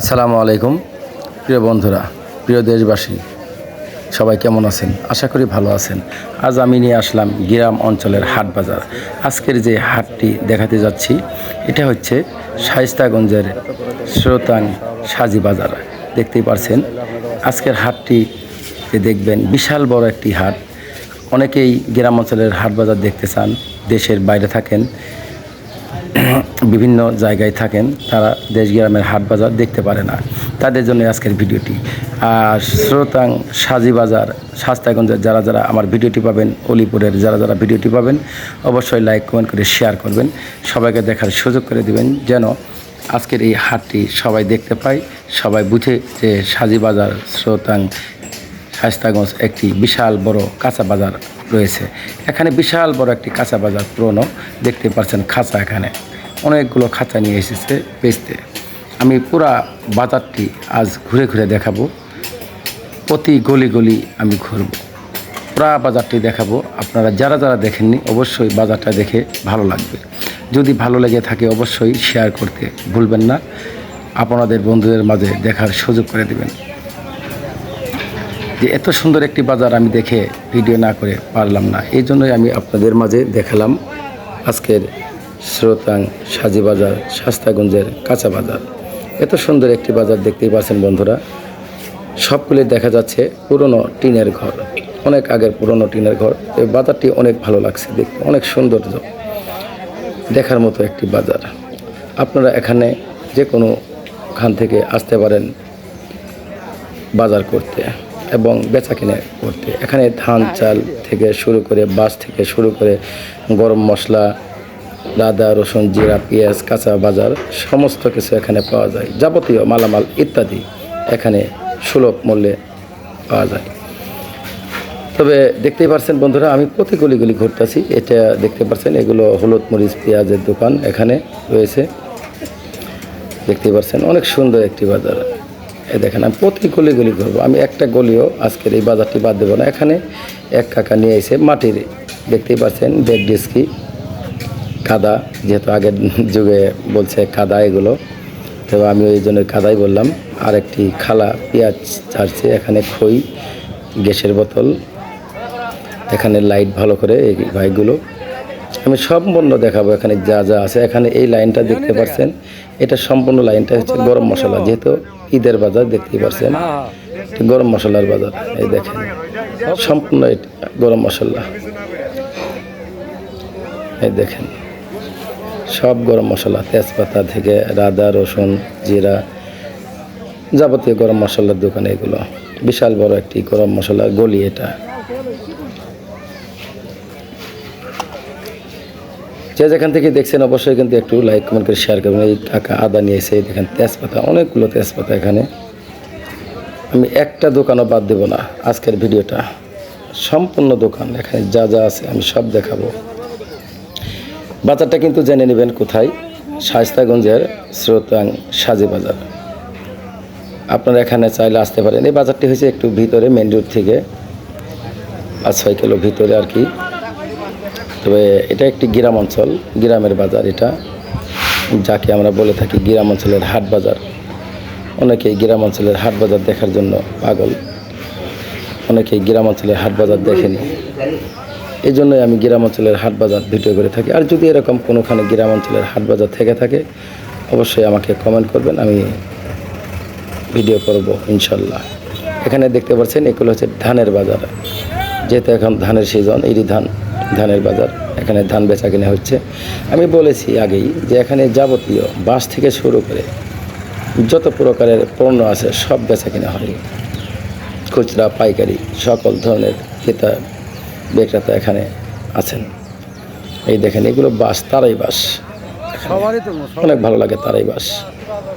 আসসালামু আলাইকুম। প্রিয় বন্ধুরা, প্রিয় দেশবাসী, সবাই কেমন আছেন? আশা করি ভালো আছেন। আজ আমি নিয়ে আসলাম গ্রাম অঞ্চলের হাট বাজার। আজকের যে হাটটি দেখাতে যাচ্ছি, এটা হচ্ছে শাইস্তাগঞ্জের শ্রোতাং সাজি বাজার। দেখতেই পারছেন, আজকের হাটটি দেখবেন, বিশাল বড় একটি হাট। অনেকেই গ্রাম অঞ্চলের হাট বাজার দেখতে চান, দেশের বাইরে থাকেন। বিভিন্ন জায়গায় থাকেন, তারা দেশ গ্রামের হাট বাজার দেখতে পারে না। তাদের জন্য আজকের ভিডিওটি। আর শ্রোতাং সাজি বাজার শাস্তাগঞ্জের যারা যারা আমার ভিডিওটি পাবেন, অলিপুরের যারা যারা ভিডিওটি পাবেন, অবশ্যই লাইক কমেন্ট করে শেয়ার করবেন। সবাইকে দেখার সুযোগ করে দিবেন, যেন আজকের এই হাটটি সবাই দেখতে পায়, সবাই বুঝে যে সাজি বাজার শ্রোতাং শাস্তাগঞ্জ একটি বিশাল বড় কাঁচা বাজার রয়েছে। এখানে বিশাল বড় একটি কাঁচা বাজার পুরনো, দেখতে পাচ্ছেন খাঁচা এখানে। অনেকগুলো খাঁচা নিয়ে এসেছে বেচতে। আমি পুরা বাজারটি আজ ঘুরে ঘুরে দেখাবো। প্রতি গলি গলি আমি ঘুরব। পুরা বাজারটি দেখাবো। আপনারা যারা যারা দেখেননি, অবশ্যই বাজারটা দেখে ভালো লাগবে। যদি ভালো লেগে থাকে, অবশ্যই শেয়ার করতে ভুলবেন না। আপনাদের বন্ধুদের মাঝে দেখার সুযোগ করে দেবেন। যে এত সুন্দর একটি বাজার আমি দেখে ভিডিও না করে পারলাম না, এই জন্যই আমি আপনাদের মাঝে দেখালাম আজকের শ্রোতাং সাজি বাজার, শাস্তাগঞ্জের কাঁচা বাজার। এত সুন্দর একটি বাজার দেখতেই পাচ্ছেন বন্ধুরা। সবগুলি দেখা যাচ্ছে পুরনো টিনের ঘর, অনেক আগের পুরনো টিনের ঘর। এই বাজারটি অনেক ভালো লাগছে দেখতে, অনেক সৌন্দর্য। দেখার মতো একটি বাজার। আপনারা এখানে যে কোনো খান থেকে আসতে পারেন বাজার করতে এবং বেচা কিনে করতে। এখানে ধান, চাল থেকে শুরু করে বাস থেকে শুরু করে গরম মশলা আদা রসুন, জিরা, পেঁয়াজ, কাঁচা বাজার, সমস্ত কিছু এখানে পাওয়া যায়। যাবতীয় মালামাল ইত্যাদি এখানে সুলভ মূল্যে পাওয়া যায়। তবে দেখতেই পারছেন বন্ধুরা, আমি প্রতি গলিগুলি ঘুরতেছি। এটা দেখতে পাচ্ছেন এগুলো হলুদ মরিচ, পেঁয়াজের দোকান এখানে রয়েছে। দেখতেই পাচ্ছেন অনেক সুন্দর একটি বাজার। এ দেখেন, আমি প্রতি গলি গলি ঘুরবো। আমি একটা গলিও আজকের এই বাজারটি বাদ দেবো না। এখানে এক কাকা নিয়ে এসে মাটির, দেখতেই পাচ্ছেন বেগ ডিস্কি কাদা, যেহেতু আগের যুগে বলছে কাদা এগুলো, তো আমি ওই জন্য কাদাই বললাম। আর একটি খালা পেঁয়াজ ছাড়ছে, এখানে খই, গ্যাসের বোতল, এখানে লাইট ভালো করে এই ভাইগুলো। আমি সম্পূর্ণ দেখাবো এখানে যা যা আছে। এখানে এই লাইনটা দেখতে পাচ্ছেন এটা সম্পূর্ণ লাইনটা হচ্ছে গরম মশলা, যেহেতু ঈদের বাজার দেখতেই পাচ্ছেন গরম মশলার বাজার, এই দেখেন, সম্পূর্ণ গরম মশলা, এই দেখেন। সব গরম মশলা, তেজপাতা থেকে রাদা রসুন, জিরা যাবতীয় গরম মশলার দোকান এগুলো। বিশাল বড় একটি গরম মশলা গলি এটা। যে যেখান থেকে দেখছেন অবশ্যই কিন্তু একটু লাইক কমেন্ট করে শেয়ার করবেন। এই কাকা আদা নিয়ে এসে দেখেন তেজপাতা, অনেকগুলো তেজপাতা এখানে। আমি একটা দোকানও বাদ দেবো না। আজকের ভিডিওটা সম্পূর্ণ দোকান। এখানে যা যা আছে আমি সব দেখাবো। বাজারটা কিন্তু জেনে নেবেন কোথায়? শায়স্তাগঞ্জের স্রোতাং সাজে বাজার। আপনারা এখানে চাইলে আসতে পারেন। এই বাজারটি হয়েছে একটু ভিতরে মেন রোড থেকে। পাঁচ ছয় কিলো ভিতরে আর কি। তবে এটা একটি গ্রাম অঞ্চল, গ্রামের বাজার এটা। যাকে আমরা বলে থাকি গ্রাম অঞ্চলের হাট বাজার। অনেকেই গ্রাম অঞ্চলের হাট বাজার দেখার জন্য পাগল। অনেকেই গ্রাম অঞ্চলের হাট বাজার দেখেনি। এই জন্যই আমি গ্রাম অঞ্চলের হাট বাজার ভিডিও করে থাকি। আর যদি এরকম কোনোখানে গ্রাম অঞ্চলের হাট বাজার থেকে থাকে, অবশ্যই আমাকে কমেন্ট করবেন, আমি ভিডিও করব, ইনশাল্লাহ। এখানে দেখতে পাচ্ছেন, এগুলো হচ্ছে ধানের বাজার। যেহেতু এখন ধানের সিজন এই ধান, ধানের বাজার, এখানে ধান বেচা কিনা হচ্ছে। আমি বলেছি আগেই যে এখানে যাবতীয় বাস থেকে শুরু করে যত প্রকারের পণ্য আছে, সব বেচা কিনা হয়। খুচরা, পাইকারি, সকল ধরনের ক্রেতা বিক্রেতা এখানে আছেন। এই দেখেন এগুলো বাস তারাই বাস। সবারই তো অনেক ভালো লাগে তারাই বাস।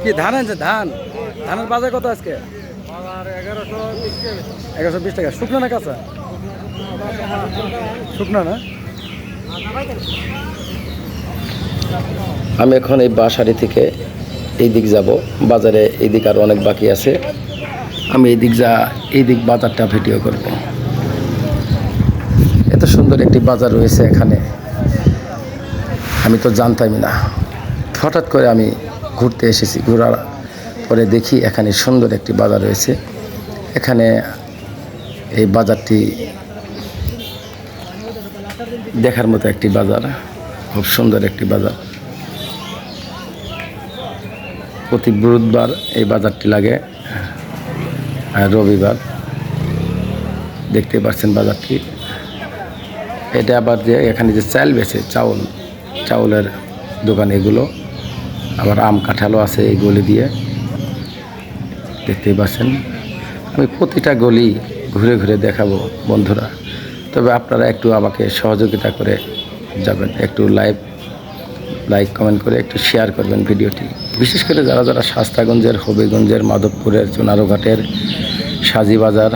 কি ধান আছে? ধান। ধানের বাজার কত আজকে? এগারোশো বিশ টাকা। শুকনো না কাঁচা? শুকনো না? আমি এখন এই বাসারি থেকে এই দিক যাব। বাজারে এই দিক আরও অনেক বাকি আছে। আমি এই দিক যা এই দিক বাজারটা ভিডিও করব। এত সুন্দর একটি বাজার রয়েছে এখানে। আমি তো জানতামই না। হঠাৎ করে আমি ঘুরতে এসেছি, ঘোরার পরে দেখি এখানে সুন্দর একটি বাজার রয়েছে। এখানে এই বাজারটি দেখার মতো একটি বাজার, খুব সুন্দর একটি বাজার। প্রতি বুধবার এই বাজারটি লাগে, আর রবিবার। দেখতে পাচ্ছেন বাজারটি। এটা আবার যে এখানে যে চাল বেছে, চাউল, চাউলের দোকান এগুলো। আবার আম কাঁঠালও আছে এই গলি দিয়ে। দেখতেই পাচ্ছেন। আমি প্রতিটা গলি ঘুরে ঘুরে দেখাবো বন্ধুরা। তবে আপনারা একটু আমাকে সহযোগিতা করে যাবেন। একটু লাইভ লাইক কমেন্ট করে একটু শেয়ার করবেন ভিডিওটি। বিশেষ করে যারা যারা শাস্তাগঞ্জের, হবিগঞ্জের, মাধবপুরের, চুনারোঘাটের, সাজিবাজার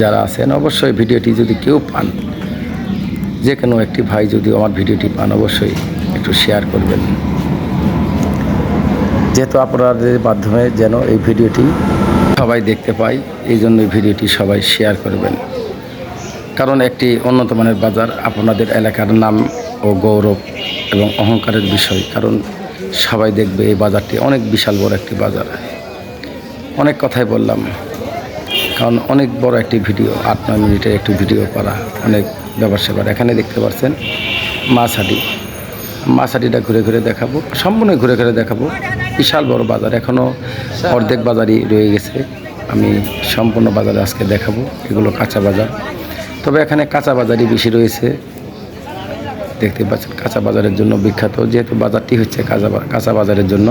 যারা আছেন, অবশ্যই ভিডিওটি যদি কেউ পান যে কোনো একটি ভাই যদি আমার ভিডিওটি পান, অবশ্যই একটু শেয়ার করবেন। যেহেতু আপনাদের মাধ্যমে যেন এই ভিডিওটি সবাই দেখতে পায় এই জন্য ভিডিওটি সবাই শেয়ার করবেন। কারণ একটি উন্নত মানের বাজার আপনাদের এলাকার নাম ও গৌরব এবং অহংকারের বিষয়, কারণ সবাই দেখবে এই বাজারটি অনেক বিশাল বড় একটি বাজার। অনেক কথাই বললাম, কারণ অনেক বড় একটি ভিডিও, আট, নয় মিনিটের একটি ভিডিও করা অনেক ব্যাপার সেবার এখানে দেখতে পাচ্ছেন মাছ হাঁটি। মাছ হাঁটিটা ঘুরে ঘুরে দেখাবো। সম্পূর্ণ ঘুরে ঘুরে দেখাবো। বিশাল বড় বাজার। এখনও অর্ধেক বাজারই রয়ে গেছে। আমি সম্পূর্ণ বাজারে আজকে দেখাবো। এগুলো কাঁচা বাজার। তবে এখানে কাঁচা বাজারই বেশি রয়েছে। দেখতে পাচ্ছেন, কাঁচা বাজারের জন্য বিখ্যাত। যেহেতু বাজারটি হচ্ছে কাঁচা কাঁচা বাজারের জন্য।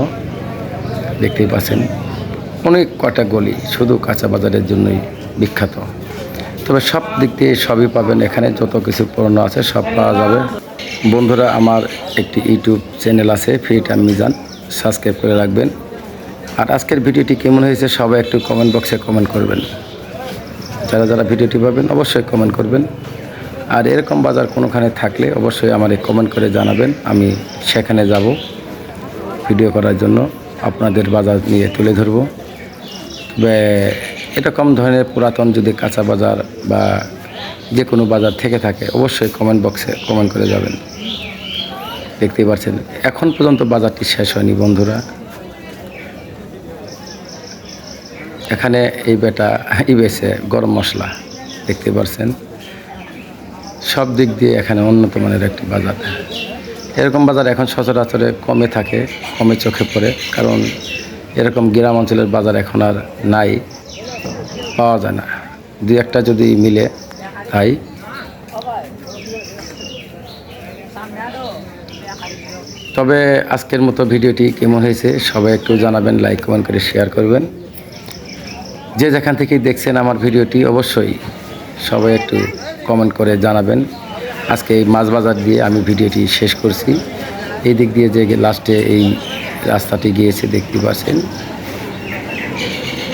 দেখতেই পাচ্ছেন, অনেক কটা গলি শুধু কাঁচা বাজারের জন্যই বিখ্যাত। তবে সব দিক দিয়ে সবই পাবেন। এখানে যত কিছু পণ্য আছে সব পাওয়া যাবে। বন্ধুরা, আমার একটি ইউটিউব চ্যানেল আছে ফিট আমি মিজান সাবস্ক্রাইব করে রাখবেন। আর আজকের ভিডিওটি কেমন হয়েছে সবাই একটু কমেন্ট বক্সে কমেন্ট করবেন। যারা যারা ভিডিওটি পাবেন, অবশ্যই কমেন্ট করবেন। আর এরকম বাজার কোনোখানে থাকলে অবশ্যই আমারে কমেন্ট করে জানাবেন। আমি সেখানে যাব ভিডিও করার জন্য আপনাদের বাজার নিয়ে তুলে ধরবো। তবে এরকম ধরনের পুরাতন যদি কাঁচা বাজার বা যে কোনো বাজার থেকে থাকে, অবশ্যই কমেন্ট বক্সে কমেন্ট করে যাবেন। দেখতেই পাচ্ছেন এখন পর্যন্ত বাজারটি শেষ হয়নি বন্ধুরা। এখানে এই বেটা ই বেছে গরম মশলা দেখতে পাচ্ছেন সব দিক দিয়ে এখানে উন্নত মানের একটি বাজার। এরকম বাজার এখন সচরাচরে কমে থাকে, কমে চোখে পড়ে, কারণ এরকম গ্রাম অঞ্চলের বাজার এখন আর নাই। পাওয়া যায় না। দু একটা যদি মিলে তাই তবে আজকের মতো ভিডিওটি কেমন হয়েছে সবাই একটু জানাবেন লাইক কমেন্ট করে শেয়ার করবেন। যে যেখান থেকে দেখছেন আমার ভিডিওটি অবশ্যই সবাই একটু কমেন্ট করে জানাবেন। আজকে এই মাছ বাজার দিয়ে আমি ভিডিওটি শেষ করছি। এই দিক দিয়ে যে লাস্টে এই রাস্তাটি গিয়েছে, দেখতে পাচ্ছেন।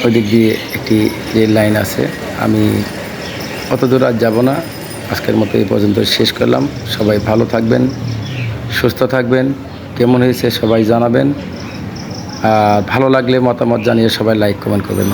ওই দিক দিয়ে একটি রেল লাইন আছে। আমি অত দূর আর যাব না। আজকের মতো এই পর্যন্ত শেষ করলাম। সবাই ভালো থাকবেন, সুস্থ থাকবেন, কেমন হয়েছে সবাই জানাবেন। আর ভালো লাগলে মতামত জানিয়ে সবাই লাইক, কমেন্ট করবেন।